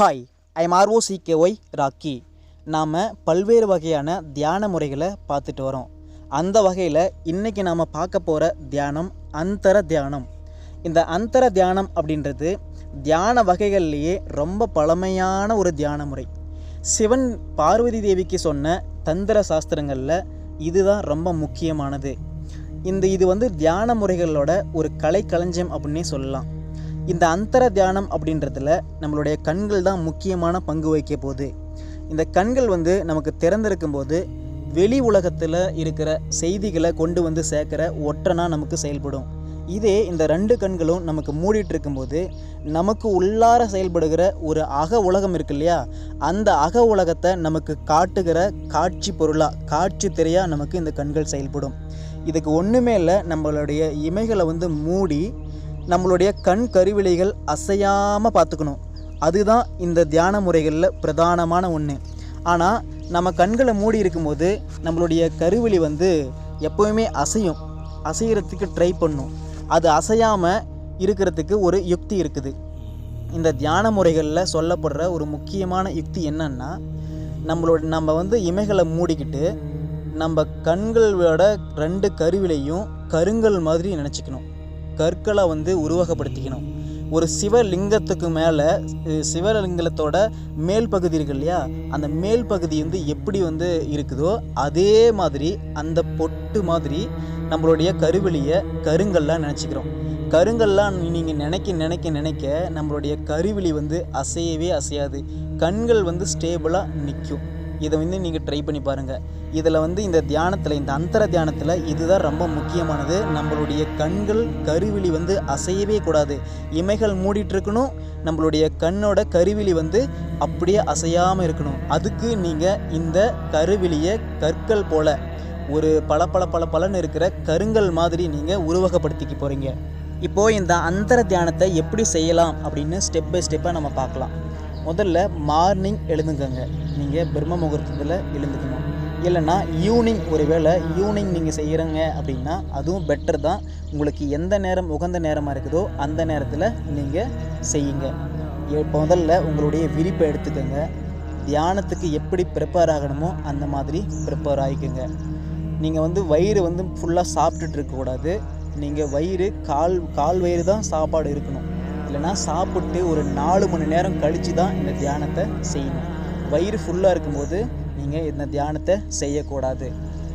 Hi I'm ROCK Y Rocky நாம் பல்வேறு வகையான தியான முறைகளை பார்த்துட்டு வரோம். அந்த வகையில் இன்றைக்கி நாம் பார்க்க போகிற தியானம் அந்தர தியானம். இந்த அந்தர தியானம் அப்படின்றது தியான வகைகள்லேயே ரொம்ப பழமையான ஒரு தியான முறை. சிவன் பார்வதி தேவிக்கு சொன்ன தந்திர சாஸ்திரங்களில் இதுதான் ரொம்ப முக்கியமானது. இந்த இது வந்து தியான முறைகளோட ஒரு கலைக்களஞ்சியம் அப்படின்னே சொல்லலாம். இந்த அந்தர தியானம் அப்படின்றதுல நம்மளுடைய கண்கள் தான் முக்கியமான பங்கு வகிக்க போகுது. இந்த கண்கள் வந்து நமக்கு திறந்திருக்கும் போது வெளி உலகத்தில் இருக்கிற செய்திகளை கொண்டு வந்து சேர்க்குற ஒற்றனாக நமக்கு செயல்படும். இதே இந்த ரெண்டு கண்களும் நமக்கு மூடிட்டு இருக்கும்போது நமக்கு உள்ளார செயல்படுகிற ஒரு அக உலகம் இருக்கு இல்லையா? அந்த அக உலகத்தை நமக்கு காட்டுகிற காட்சி பொருளாக காட்சி திரையாக நமக்கு இந்த கண்கள் செயல்படும். இதுக்கு ஒன்றுமே இல்லை நம்மளுடைய இமைகளை வந்து மூடி நம்மளுடைய கண் கருவிலைகள் அசையாமல் பார்த்துக்கணும். அதுதான் இந்த தியான முறைகளில் பிரதானமான ஒன்று ஆனால் நம்ம கண்களை மூடி இருக்கும்போது நம்மளுடைய கருவிழி வந்து எப்போவுமே அசையும். அசைகிறதுக்கு ட்ரை பண்ணும். அது அசையாமல் இருக்கிறதுக்கு ஒரு யுக்தி இருக்குது. இந்த தியான முறைகளில் சொல்லப்படுற ஒரு முக்கியமான யுக்தி என்னன்னா நம்மளோட நம்ம வந்து இமைகளை மூடிக்கிட்டு நம்ம கண்களோட ரெண்டு கருவிலையும் கருங்கல் மாதிரி நினச்சிக்கணும். கற்களை வந்து உருவகப்படுத்திக்கணும். ஒரு சிவலிங்கத்துக்கு மேலே சிவலிங்கத்தோட மேல் பகுதி இருக்கு இல்லையா? அந்த மேல் பகுதி வந்து எப்படி வந்து இருக்குதோ அதே மாதிரி அந்த பொட்டு மாதிரி நம்மளுடைய கருவிலியை கருங்கல்லாம் நினச்சிக்கிறோம். கருங்கல்லாம் நீங்கள் நினைக்க நினைக்க நினைக்க நம்மளுடைய கருவிழி வந்து அசையவே அசையாது. கண்கள் வந்து ஸ்டேபிளாக நிற்கும் இதை வந்து நீங்கள் ட்ரை பண்ணி பாருங்கள் இதில் வந்து இந்த தியானத்தில் இந்த அந்தர தியானத்தில் இதுதான் ரொம்ப முக்கியமானது. நம்மளுடைய கண்கள் கருவிழி வந்து அசையவே கூடாது. இமைகள் மூடிட்டுருக்கணும் நம்மளுடைய கண்ணோட கருவிழி வந்து அப்படியே அசையாமல் இருக்கணும். அதுக்கு நீங்கள் இந்த கருவிழியை கற்கள் போல் ஒரு பல பல பல பலன்னு இருக்கிற கருங்கல் மாதிரி நீங்கள் உருவகப்படுத்திக்க போகிறீங்க இப்போது இந்த அந்தர தியானத்தை எப்படி செய்யலாம் அப்படின்னு ஸ்டெப் பை ஸ்டெப்பாக நம்ம பார்க்கலாம். முதல்ல மார்னிங் எழுந்துக்கங்க. நீங்கள் பிரம்ம முகூர்த்தத்தில் எழுந்துக்கணும். இல்லைன்னா ஈவினிங் ஒரு வேளை ஈவினிங் நீங்கள் செய்கிறங்க அப்படின்னா அதுவும் பெட்டர் தான். உங்களுக்கு எந்த நேரம் உகந்த நேரமாக இருக்குதோ அந்த நேரத்தில் நீங்கள் செய்யுங்க. இப்போ முதல்ல உங்களுடைய விரிப்பை எடுத்துக்கோங்க. தியானத்துக்கு எப்படி ப்ரிப்பேர் ஆகணுமோ அந்த மாதிரி ப்ரிப்பேர் ஆகிக்கோங்க நீங்கள் வந்து வயிறு வந்து ஃபுல்லாக சாப்பிட்டுட்டு இருக்கக்கூடாது. நீங்கள் வயிறு கால் கால் வயிறு தான் சாப்பாடு இருக்கணும். இல்லைன்னா சாப்பிட்டு ஒரு நாலு மணி நேரம் கழித்து தான் இந்த தியானத்தை செய்யணும். வயிறு ஃபுல்லாக இருக்கும்போது நீங்கள் இந்த தியானத்தை செய்யக்கூடாது.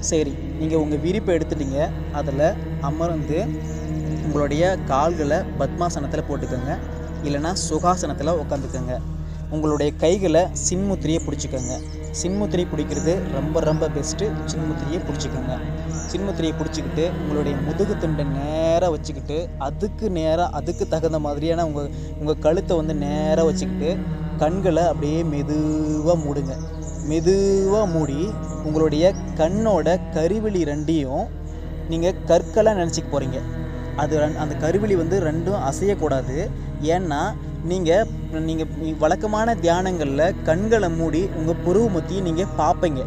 சரி நீங்கள் உங்கள் விரிப்பை எடுத்துட்டீங்க. அதில் அமர்ந்து உங்களுடைய கால்களை பத்மாசனத்தில் போட்டுக்கோங்க. இல்லைன்னா சுகாசனத்தில் உட்காந்துக்கோங்க. உங்களுடைய கைகளை சின்முத்திரியை பிடிச்சிக்கோங்க. சின்முத்திரை பிடிக்கிறது ரொம்ப ரொம்ப பெஸ்ட்டு சின்முத்திரியை பிடிச்சிக்கோங்க. சின்முத்திரியை பிடிச்சிக்கிட்டு உங்களுடைய முதுகு துண்டை நேராக வச்சுக்கிட்டு அதுக்கு நேராக அதுக்கு தகுந்த மாதிரியான உங்கள் உங்கள் கழுத்தை வந்து நேராக வச்சுக்கிட்டு கண்களை அப்படியே மெதுவாக மூடுங்க. மெதுவாக மூடி உங்களுடைய கண்ணோட கருவிழி ரெண்டையும் நீங்கள் கற்களாக நினச்சிக்க போகிறீங்க அது அந்த கருவிழி வந்து ரெண்டும் அசையக்கூடாது. ஏன்னா நீங்கள் நீங்கள் வழக்கமான தியானங்களில் கண்களை மூடி உங்கள் புருவமத்தியை நீங்கள் பார்ப்பீங்க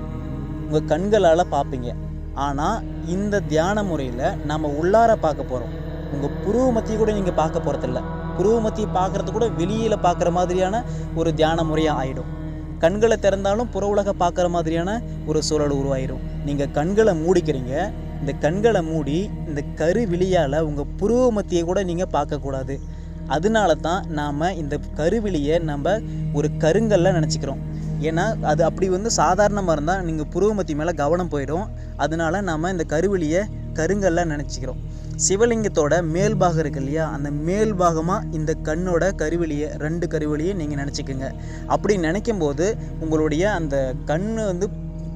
உங்கள் கண்களால் பார்ப்பீங்க ஆனால் இந்த தியான முறையில் நம்ம உள்ளார பார்க்க போகிறோம் உங்கள் புருவ மத்தியை கூட நீங்கள் பார்க்க போகிறதில்ல புருவ மத்தியை பார்க்குறது கூட வெளியில் பார்க்குற மாதிரியான ஒரு தியான முறையாக ஆகிடும் கண்களை திறந்தாலும் புற உலக பார்க்குற மாதிரியான ஒரு சூழல் உருவாயிடும் நீங்கள் கண்களை மூடிக்கிறீங்க. இந்த கண்களை மூடி இந்த கரு விழியால் உங்கள் புருவ மத்தியை கூட நீங்கள் பார்க்கக்கூடாது அதனால தான் நாம் இந்த கருவிலியை நம்ம ஒரு கருங்கல்ல நினச்சிக்கிறோம். ஏன்னா அது அப்படி வந்து சாதாரணமாக இருந்தால் நீங்கள் புருவமத்தி மேலே கவனம் போயிடும். அதனால நாம் இந்த கருவிலியை கருங்கல்ல நினச்சிக்கிறோம். சிவலிங்கத்தோட மேல் பாகம் இருக்கு இல்லையா? அந்த மேல் பாகமாக இந்த கண்ணோட கருவிலியை ரெண்டு கருவிலியை நீங்கள் நினச்சிக்கோங்க. அப்படி நினைக்கும் போது உங்களுடைய அந்த கண் வந்து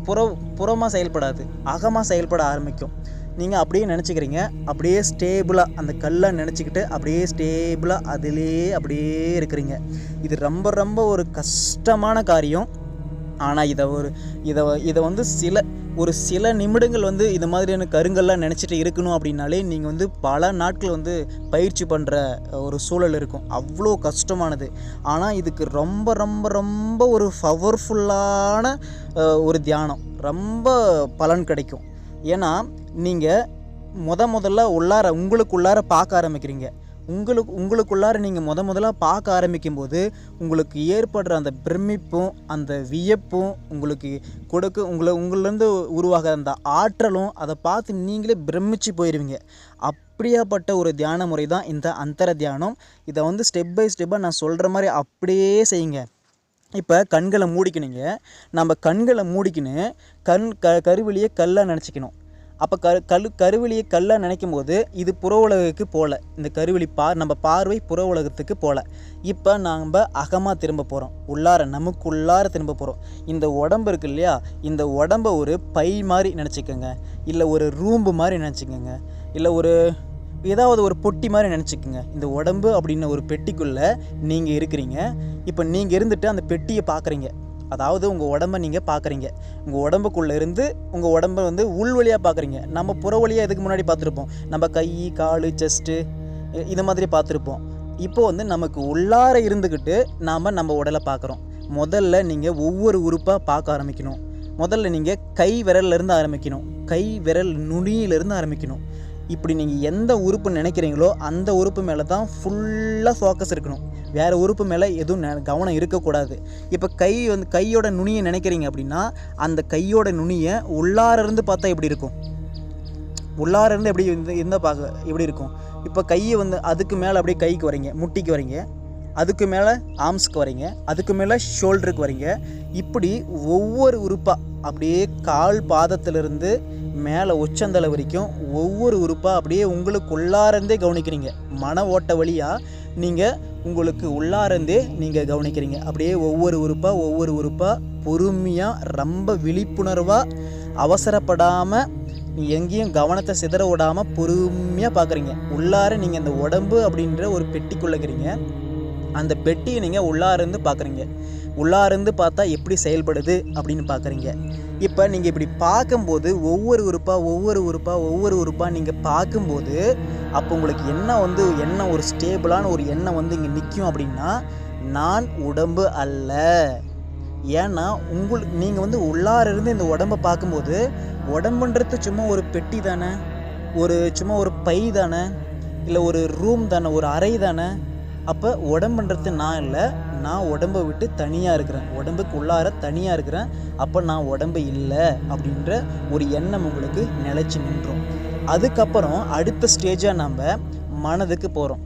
புற புறமாக செயல்படாது. அகமாக செயல்பட ஆரம்பிக்கும். நீங்கள் அப்படியே நினச்சிக்கிறீங்க. அப்படியே ஸ்டேபிளாக அந்த கல்லை நினச்சிக்கிட்டு அப்படியே ஸ்டேபிளாக அதிலே அப்படியே இருக்கிறீங்க. இது ரொம்ப ரொம்ப ஒரு கஷ்டமான காரியம். ஆனால் இதை ஒரு இதை இதை வந்து சில ஒரு சில நிமிடங்கள் வந்து இது மாதிரியான கருங்கல்லாம் நினச்சிட்டு இருக்கணும் அப்படின்னாலே நீங்கள் வந்து பல நாட்கள் வந்து பயிற்சி பண்ணுற ஒரு சூழல் இருக்கும். அவ்வளோ கஷ்டமானது. ஆனால் இதுக்கு ரொம்ப ரொம்ப ரொம்ப ஒரு பவர்ஃபுல்லான ஒரு தியானம். ரொம்ப பலன் கிடைக்கும். ஏன்னா நீங்கள் முத முதல்ல உள்ளார உங்களுக்கு உள்ளார பார்க்க ஆரம்பிக்கிறீங்க. உங்களுக்கு உங்களுக்குள்ளார நீங்கள் முத முதலாக பார்க்க ஆரம்பிக்கும் போது உங்களுக்கு ஏற்படுற அந்த பிரமிப்பும் அந்த வியப்பும் உங்களுக்கு கொடுக்க உங்களை உங்களிலேருந்து உருவாகிற அந்த ஆற்றலும் அதை பார்த்து நீங்களே பிரமிச்சு போயிடுவீங்க அப்படியாப்பட்ட ஒரு தியான முறை தான் இந்த அந்தர தியானம். இதை வந்து ஸ்டெப் பை ஸ்டெப்பாக நான் சொல்கிற மாதிரி அப்படியே செய்யுங்க. இப்போ கண்களை மூடிக்கணுங்க. நம்ம கண்களை மூடிக்கின்னு கண் க கருவிலியை கல்லாக நினச்சிக்கணும். அப்போ கரு கல் கருவிலியை கல்லாக நினைக்கும் போது இது புற உலகுக்கு போகல இந்த கருவெளி பார் நம்ம பார்வை புற உலகத்துக்கு போகல இப்போ நாம் அகமாக திரும்ப போகிறோம் உள்ளார நமக்கு உள்ளார திரும்ப போகிறோம் இந்த உடம்பு இருக்கு இல்லையா? இந்த உடம்பை ஒரு பை மாதிரி நினச்சிக்கோங்க. இல்லை ஒரு ரூம்பு மாதிரி நினச்சிக்கோங்க. இல்லை ஒரு ஏதாவது ஒரு பொட்டி மாதிரி நினச்சிக்கோங்க. இந்த உடம்பு அப்படின்ன ஒரு பெட்டிக்குள்ளே நீங்கள் இருக்கிறீங்க. இப்போ நீங்கள் இருந்துட்டு அந்த பெட்டியை பார்க்குறீங்க அதாவது உங்கள் உடம்ப நீங்கள் பார்க்குறீங்க உங்கள் உடம்புக்குள்ளே இருந்து உங்கள் உடம்ப வந்து உள் வழியாக பார்க்குறீங்க நம்ம புற வழியாக இதுக்கு முன்னாடி பார்த்துருப்போம்? நம்ம கை கால் செஸ்ட்டு இது மாதிரி பார்த்துருப்போம். இப்போ வந்து நமக்கு உள்ளார இருந்துக்கிட்டு நாம் நம்ம உடலை பார்க்குறோம் முதல்ல நீங்கள் ஒவ்வொரு உறுப்பாக பார்க்க ஆரம்பிக்கணும். முதல்ல நீங்கள் கை விரல்லேருந்து ஆரம்பிக்கணும். கை விரல் நுனியிலேருந்து ஆரம்பிக்கணும். இப்படி நீங்கள் எந்த உறுப்பு நினைக்கிறீங்களோ அந்த உறுப்பு மேலே தான் ஃபுல்லாக ஃபோக்கஸ் இருக்கணும். வேறு உறுப்பு மேலே எதுவும் கவனம் இருக்கக்கூடாது. இப்போ கை வந்து கையோட நுனியை நினைக்கிறீங்க அப்படின்னா அந்த கையோட நுனியை உள்ளார இருந்து பார்த்தா எப்படி இருக்கும்? உள்ளார இருந்து எப்படி இருந்து இருந்தால் பார்க்க எப்படி இருக்கும்? இப்போ கையை வந்து அதுக்கு மேலே அப்படியே கைக்கு வரீங்க முட்டிக்கு வரீங்க அதுக்கு மேலே ஆர்ம்ஸ்க்கு வரீங்க அதுக்கு மேலே ஷோல்டருக்கு வரீங்க இப்படி ஒவ்வொரு உறுப்பாக அப்படியே கால் பாதத்திலிருந்து மேலே உச்சந்தலை வரைக்கும் ஒவ்வொரு உறுப்பாக அப்படியே உங்களுக்கு உள்ளாரந்தே கவனிக்கிறீங்க. மன ஓட்ட வழியாக நீங்கள் உங்களுக்கு உள்ளாரந்தே நீங்கள் கவனிக்கிறீங்க. அப்படியே ஒவ்வொரு உறுப்பாக ஒவ்வொரு உறுப்பாக பொறுமையாக ரொம்ப விழிப்புணர்வாக அவசரப்படாமல் நீ எங்கேயும் கவனத்தை சிதற விடாமல் பொறுமையாக பார்க்குறீங்க உள்ளார நீங்கள் இந்த உடம்பு அப்படின்ற ஒரு பெட்டிக்குள்ளக்கிறீங்க அந்த பெட்டியை நீங்கள் உள்ளாருந்து பார்க்குறீங்க. உள்ளாருந்து பார்த்தா எப்படி செயல்படுது அப்படின்னு பார்க்குறீங்க. இப்போ நீங்கள் இப்படி பார்க்கும்போது ஒவ்வொரு உறுப்பாக ஒவ்வொரு உறுப்பாக ஒவ்வொரு உறுப்பாக நீங்கள் பார்க்கும்போது அப்போ உங்களுக்கு என்ன வந்து என்ன ஒரு ஸ்டேபிளான ஒரு எண்ணம் வந்து இங்கே நிற்கும் அப்படின்னா நான் உடம்பு அல்ல. ஏன்னா உங்களுக்கு நீங்கள் வந்து உள்ளார இருந்து இந்த உடம்பை பார்க்கும்போது உடம்புன்றது சும்மா ஒரு பெட்டி தானே? ஒரு சும்மா ஒரு பை தானே? இல்லை ஒரு ரூம் தானே? ஒரு அறை தானே? அப்போ உடம்புன்றது நான் இல்லை. நான் உடம்பை விட்டு தனியாக இருக்கிறேன். உடம்புக்கு உள்ளார தனியாக இருக்கிறேன். அப்போ நான் உடம்பு இல்லை அப்படின்ற ஒரு எண்ணம் உங்களுக்கு நிலச்சி நின்றோம். அதுக்கப்புறம் அடுத்த ஸ்டேஜாக நம்ம மனதுக்கு போகிறோம்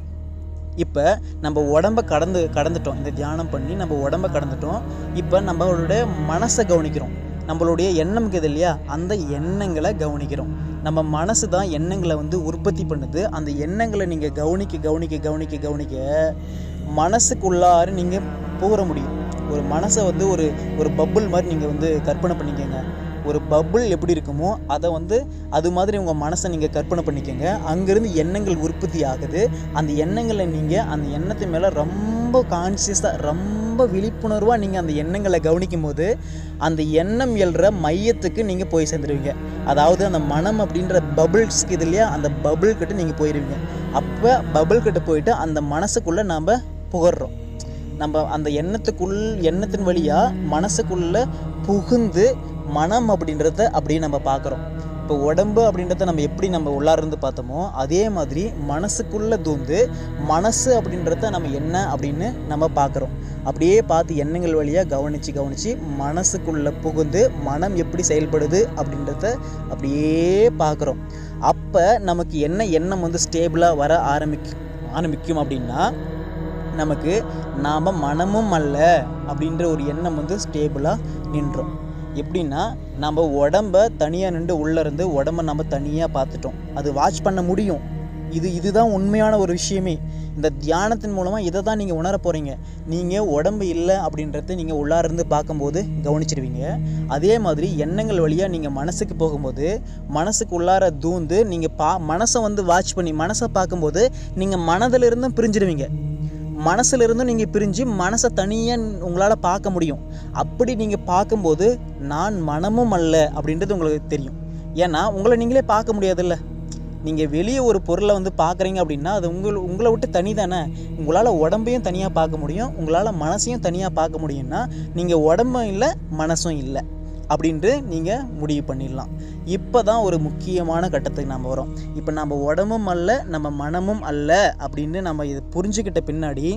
இப்போ நம்ம உடம்ப கடந்து கடந்துட்டோம். இந்த தியானம் பண்ணி நம்ம உடம்ப கடந்துட்டோம். இப்போ நம்மளுடைய மனசை கவனிக்கிறோம். நம்மளுடைய எண்ணம் இருக்குது இல்லையா? அந்த எண்ணங்களை கவனிக்கிறோம். நம்ம மனசு தான் எண்ணங்களை வந்து உற்பத்தி பண்ணுது. அந்த எண்ணங்களை நீங்கள் கவனிக்க கவனிக்க கவனிக்க கவனிக்க மனசுக்குள்ளார நீங்கள் போகிற முடியும். ஒரு மனசை வந்து ஒரு ஒரு பப்புள் மாதிரி நீங்கள் வந்து கற்பனை பண்ணிக்கோங்க. ஒரு பப்புள் எப்படி இருக்குமோ அதை வந்து அது மாதிரி உங்கள் மனசை நீங்கள் கற்பனை பண்ணிக்கோங்க. அங்கேருந்து எண்ணங்கள் உற்பத்தி ஆகுது. அந்த எண்ணங்களை நீங்கள் அந்த எண்ணத்து மேலே ரொம்ப கான்சியஸாக ரொம்ப ரொம்ப விழிப்புணர்வாக நீங்கள் அந்த எண்ணங்களை கவனிக்கும் போது அந்த எண்ணம் எழுற மையத்துக்கு நீங்கள் போய் சேர்ந்துருவீங்க. அதாவது அந்த மனம் அப்படின்ற பபுள்ஸ்க்கு இது இல்லையா? அந்த பபுள் கிட்ட நீங்கள் போயிடுவீங்க அப்போ பபுள் கிட்ட போயிட்டு அந்த மனசுக்குள்ளே நாம் புகர்றோம். நம்ம அந்த எண்ணத்துக்குள் எண்ணத்தின் வழியாக மனசுக்குள்ளே புகுந்து மனம் அப்படின்றத அப்படியே நம்ம பார்க்குறோம். இப்போ உடம்பு அப்படின்றத நம்ம எப்படி நம்ம உள்ளார பார்த்தோமோ அதே மாதிரி மனசுக்குள்ளே தூந்து மனசு அப்படின்றத நம்ம என்ன அப்படின்னு நம்ம பார்க்குறோம். அப்படியே பார்த்து எண்ணங்கள் வழியாக கவனித்து கவனித்து மனசுக்குள்ளே புகுந்து மனம் எப்படி செயல்படுது அப்படின்றத அப்படியே பார்க்குறோம். அப்போ நமக்கு என்ன எண்ணம் வந்து ஸ்டேபிளாக வர ஆரம்பிக்கும் ஆரம்பிக்கும் அப்படின்னா நமக்கு நாம் மனமும் அல்ல அப்படின்ற ஒரு எண்ணம் வந்து ஸ்டேபிளாக நின்றோம். எப்படின்னா நம்ம உடம்ப தனியாக நின்று உள்ளே இருந்து உடம்ப நம்ம தனியாக பார்த்துட்டோம். அது வாட்ச் பண்ண முடியும். இது இதுதான் உண்மையான ஒரு விஷயமே. இந்த தியானத்தின் மூலமாக இதை தான் நீங்கள் உணர போகிறீங்க நீங்கள் உடம்பு இல்லை அப்படின்றத நீங்கள் உள்ளார இருந்து பார்க்கும்போது கவனிச்சிருவீங்க. அதே மாதிரி எண்ணங்கள் வழியாக நீங்கள் மனசுக்கு போகும்போது மனசுக்கு உள்ளார தூந்து நீங்கள் பா மனசை வந்து வாட்ச் பண்ணி மனசை பார்க்கும்போது நீங்கள் மனதிலிருந்தும் பிரிஞ்சிடுவீங்க மனசுலிருந்தும் நீங்கள் பிரிஞ்சு மனசை தனியாக உங்களால் பார்க்க முடியும். அப்படி நீங்கள் பார்க்கும்போது நான் மனமும் அல்ல அப்படின்றது உங்களுக்கு தெரியும். ஏன்னா உங்களை நீங்களே பார்க்க முடியாதுல்ல. நீங்கள் வெளியே ஒரு பொருளை வந்து பார்க்குறீங்க அப்படின்னா அது உங்கள் உங்களை விட்டு தனி தானே உங்களால் உடம்பையும் தனியாக பார்க்க முடியும். உங்களால் மனசையும் தனியாக பார்க்க முடியும்னா நீங்கள் உடம்பும் இல்லை மனசும் இல்லை. அப்படின்ட்டு நீங்கள் முடிவு பண்ணிடலாம். இப்போ தான் ஒரு முக்கியமான கட்டத்துக்கு நம்ம வரோம். இப்போ நம்ம உடம்பும் அல்ல நம்ம மனமும் அல்ல அப்படின்னு நம்ம இதை புரிஞ்சுக்கிட்ட பின்னாடி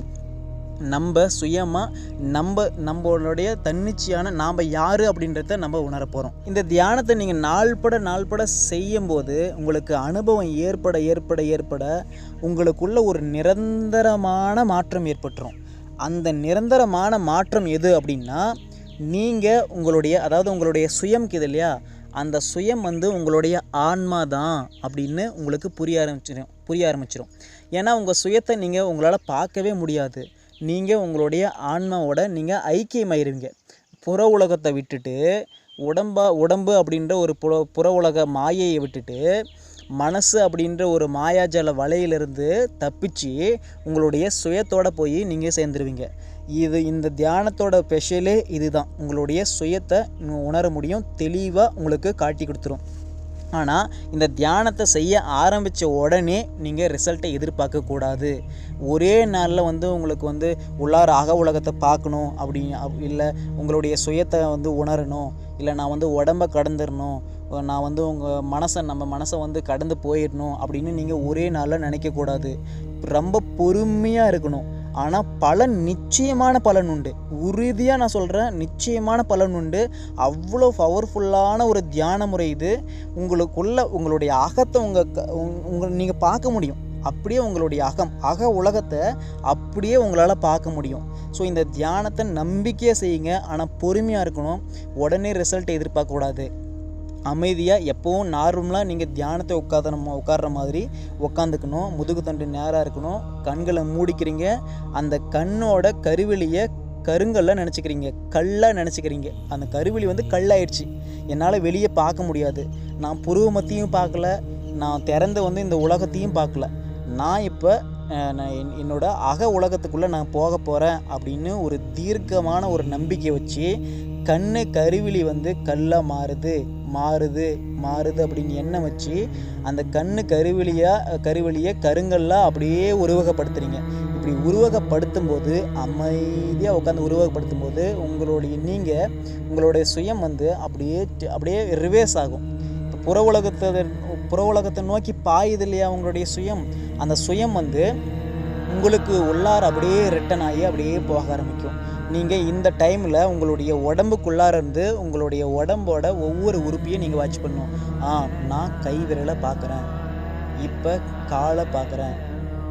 நம்ம சுயமாக நம்ம நம்மளுடைய தன்னிச்சையான நாம் யார் அப்படின்றத நம்ம உணர போகிறோம் இந்த தியானத்தை நீங்கள் நாள்பட நாள்பட செய்யும்போது உங்களுக்கு அனுபவம் ஏற்பட ஏற்பட ஏற்பட உங்களுக்குள்ள ஒரு நிரந்தரமான மாற்றம் ஏற்பட்டுரும். அந்த நிரந்தரமான மாற்றம் எது அப்படின்னா நீங்கள் உங்களுடைய அதாவது உங்களுடைய சுயம் இது இல்லையா? அந்த சுயம் வந்து உங்களுடைய ஆன்மா தான் அப்படின்னு உங்களுக்கு புரிய ஆரம்பிச்சிடும் புரிய ஆரம்பிச்சிடும் ஏன்னா உங்கள் சுயத்தை நீங்கள் உங்களால் பார்க்கவே முடியாது. நீங்கள் உங்களுடைய ஆன்மாவோட நீங்கள் ஐக்கியமாயிருவீங்க. புற உலகத்தை விட்டுட்டு உடம்பா உடம்பு அப்படின்ற ஒரு புற புற உலக மாயையை விட்டுட்டு மனசு அப்படின்ற ஒரு மாயாஜால வலையிலிருந்து தப்பிச்சு உங்களுடைய சுயத்தோடு போய் நீங்கள் சேர்ந்துருவீங்க. இது இந்த தியானத்தோட ஸ்பெஷலே இதுதான். உங்களுடைய சுயத்தை உணர முடியும். தெளிவாக உங்களுக்கு காட்டி கொடுத்துரும். ஆனால் இந்த தியானத்தை செய்ய ஆரம்பித்த உடனே நீங்கள் ரிசல்ட்டை எதிர்பார்க்கக்கூடாது ஒரே நாளில் வந்து உங்களுக்கு வந்து உள்ளார அக உலகத்தை பார்க்கணும் அப்படி இல்லை உங்களுடைய சுயத்தை வந்து உணரணும். இல்லை நான் வந்து உடம்ப கடந்துடணும் நான் வந்து உங்கள் மனசை நம்ம மனசை வந்து கடந்து போயிடணும் அப்படின்னு நீங்கள் ஒரே நாளில் நினைக்கக்கூடாது ரொம்ப பொறுமையாக இருக்கணும். ஆனால் பலன் நிச்சயமான பலன் உண்டு. உறுதியாக நான் சொல்கிறேன் நிச்சயமான பலன் உண்டு. அவ்வளோ பவர்ஃபுல்லான ஒரு தியான முறை இது. உங்களுக்குள்ள உங்களுடைய அகத்தை உங்கள் உங்கள் நீங்கள் பார்க்க முடியும். அப்படியே உங்களுடைய அகம் அக உலகத்தை அப்படியே உங்களால் பார்க்க முடியும். ஸோ இந்த தியானத்தை நம்பிக்கையாக செய்யுங்க. ஆனால் பொறுமையாக இருக்கணும். உடனே ரிசல்ட் எதிர்பார்க்கக்கூடாது அமைதியாக எப்போவும் நார்மலாக நீங்கள் தியானத்தை உட்காத உட்கார்ற மாதிரி உட்காந்துக்கணும் முதுகு தண்டு நேராக இருக்கணும். கண்களை மூடிக்கிறீங்க. அந்த கண்ணோட கருவிலியை கருங்கல்ல நினச்சிக்கிறீங்க. கல்லாக நினச்சிக்கிறீங்க. அந்த கருவிழி வந்து கல்லாயிடுச்சு. என்னால் வெளியே பார்க்க முடியாது. நான் புருவமத்தையும் பார்க்கல. நான் திறந்து வந்து இந்த உலகத்தையும் பார்க்கல. நான் இப்போ நான் என்- என்னோட அக உலகத்துக்குள்ளே நான் போக போகிறேன் அப்படின்னு ஒரு தீர்க்கமான ஒரு நம்பிக்கை வச்சு கண்ணு கருவிழி வந்து கல்லாக மாறுது. மாறுது மாறுது அப்படின்னு எண்ணம் வச்சு அந்த கண்ணு கருவெளியாக கருவெளியை கருங்கல்லாக அப்படியே உருவகப்படுத்துறீங்க. இப்படி உருவகப்படுத்தும் போது அமைதியாக உட்காந்து உருவகப்படுத்தும் போது உங்களுடைய நீங்கள் உங்களுடைய சுயம் வந்து அப்படியே அப்படியே ரிவேஸ் ஆகும். இப்போ புற உலகத்தை புற உலகத்தை நோக்கி பாயுது இல்லையா உங்களுடைய சுயம்? அந்த சுயம் வந்து உங்களுக்கு உள்ளார் அப்படியே ரிட்டன் ஆகி அப்படியே போக ஆரம்பிக்கும். நீங்கள் இந்த டைமில் உங்களுடைய உடம்புக்குள்ளார இருந்து உங்களுடைய உடம்போட ஒவ்வொரு உறுப்பையும் நீங்கள் வாட்ச் பண்ணணும். ஆ நான் கை விரலை பார்க்குறேன். இப்போ காலை பார்க்குறேன்.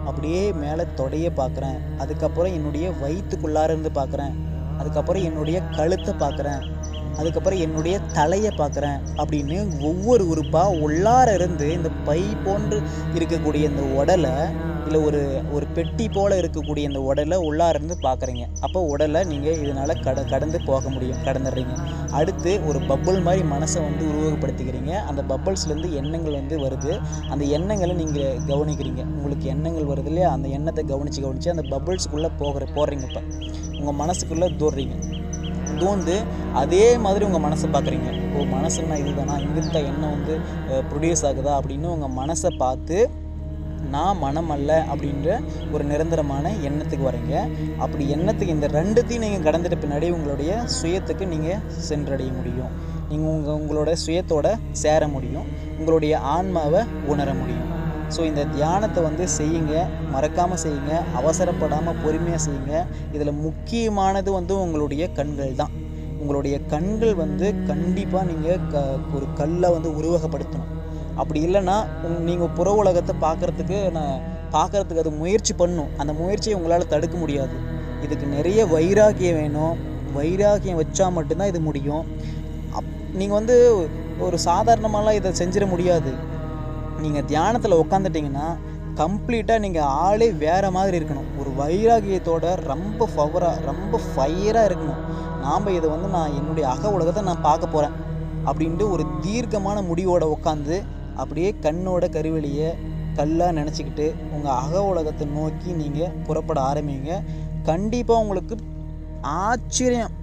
அப்படியே மேலே தொடையை பார்க்குறேன். அதுக்கப்புறம் என்னுடைய வயிற்றுக்குள்ளார இருந்து பார்க்குறேன். அதுக்கப்புறம் என்னுடைய கழுத்தை பார்க்குறேன். அதுக்கப்புறம் என்னுடைய தலையை பார்க்குறேன். அப்படின்னு ஒவ்வொரு உறுப்பாக உள்ளார இருந்து இந்த பை போன்று இருக்கக்கூடிய இந்த உடலை இல்லை ஒரு ஒரு பெட்டி போல் இருக்கக்கூடிய இந்த உடலை உள்ளாருந்து பார்க்குறீங்க அப்போ உடலை நீங்கள் இதனால் கட கடந்து போக முடியும் கடந்துடுறீங்க. அடுத்து ஒரு பப்புள் மாதிரி மனசை வந்து உருவகப்படுத்திக்கிறீங்க. அந்த பப்புள்ஸ்லேருந்து எண்ணங்கள் வந்து வருது. அந்த எண்ணங்களை நீங்கள் கவனிக்கிறீங்க. உங்களுக்கு எண்ணங்கள் வருது இல்லையா? அந்த எண்ணத்தை கவனித்து கவனித்து அந்த பப்புள்ஸுக்குள்ளே போகிற போடுறீங்க இப்போ. உங்கள் மனசுக்குள்ளே தோடுறீங்க தூந்து அதே மாதிரி உங்கள் மனசை பார்க்குறீங்க ஓ மனசுன்னா இதுதானா? இங்கிருந்து தான் எண்ணம் வந்து ப்ரொடியூஸ் ஆகுதா? அப்படின்னு உங்கள் மனசை பார்த்து நான் மனம் அல்ல அப்படின்ற ஒரு நிரந்தரமான எண்ணத்துக்கு வரீங்க. அப்படி எண்ணத்துக்கு இந்த ரெண்டுத்தையும் நீங்கள் கடந்துட்ட பின்னாடி உங்களுடைய சுயத்துக்கு நீங்கள் சென்றடைய முடியும். நீங்கள் உங்கள் உங்களோட சுயத்தோட சேர முடியும். உங்களுடைய ஆன்மாவை உணர முடியும். ஸோ இந்த தியானத்தை வந்து செய்யுங்க. மறக்காமல் செய்யுங்க. அவசரப்படாமல் பொறுமையாக செய்யுங்க. இதில் முக்கியமானது வந்து உங்களுடைய கண்கள் தான். உங்களுடைய கண்கள் வந்து கண்டிப்பாக நீங்கள் க ஒரு கல்லை வந்து உருவகப்படுத்தணும். அப்படி இல்லைன்னா நீங்கள் புற உலகத்தை பார்க்குறதுக்கு நான் பார்க்குறதுக்கு அது முயற்சி பண்ணும். அந்த முயற்சியை உங்களால் தடுக்க முடியாது. இதுக்கு நிறைய வைராகியம் வேணும். வைராகியம் வச்சால் மட்டும்தான் இது முடியும். அப் நீங்கள் வந்து ஒரு சாதாரணமாலாம் இதை செஞ்சிட முடியாது. நீங்கள் தியானத்தில் உட்காந்துட்டிங்கன்னா கம்ப்ளீட்டாக நீங்கள் ஆளே வேறு மாதிரி இருக்கணும். ஒரு வைராகியத்தோட ரொம்ப ஃபவராக ரொம்ப ஃபயராக இருக்கணும். நாம் இதை வந்து நான் என்னுடைய அக உலகத்தை நான் பார்க்க போகிறேன் அப்படின்ட்டு ஒரு தீர்க்கமான முடிவோட உட்காந்து அப்படியே கண்ணோட கருவெளியை கல்லாக நினச்சிக்கிட்டு உங்கள் அக உலகத்தை நோக்கி நீங்கள் புறப்பட ஆரம்பிங்க. கண்டிப்பாக உங்களுக்கு ஆச்சரியம்.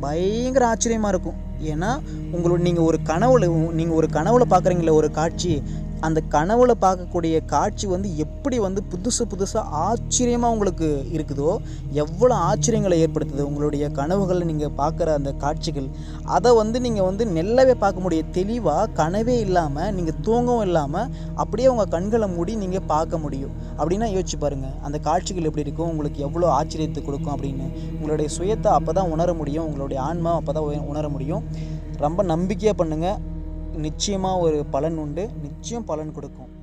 பயங்கர ஆச்சரியமாக இருக்கும். ஏன்னா உங்களோட நீங்கள் ஒரு கனவுல நீங்கள் ஒரு கனவுல பார்க்குறீங்களே ஒரு காட்சி அந்த கனவுல பார்க்கக்கூடிய காட்சி வந்து எப்படி வந்து புதுசு புதுசாக ஆச்சரியமாக உங்களுக்கு இருக்குதோ எவ்வளோ ஆச்சரியங்களை ஏற்படுத்துது உங்களுடைய கனவுகளில் நீங்கள் பார்க்குற அந்த காட்சிகள் அதை வந்து நீங்கள் வந்து நெல்லவே பார்க்க முடியும். தெளிவாக கனவே இல்லாமல் நீங்கள் தூங்கவும் இல்லாமல் அப்படியே உங்கள் கண்களை மூடி நீங்கள் பார்க்க முடியும். அப்படின்னா யோசிச்சு பாருங்கள் அந்த காட்சிகள் எப்படி இருக்கும் உங்களுக்கு எவ்வளோ ஆச்சரியத்தை கொடுக்கும் அப்படின்னு. உங்களுடைய சுயத்தை அப்போ தான் உணர முடியும் உங்களுடைய ஆன்மா அப்போ தான் உணர முடியும். ரொம்ப நம்பிக்கையாக பண்ணுங்கள் நிச்சயமாக ஒரு பலன் உண்டு. நிச்சயம் பலன் கொடுக்கும்.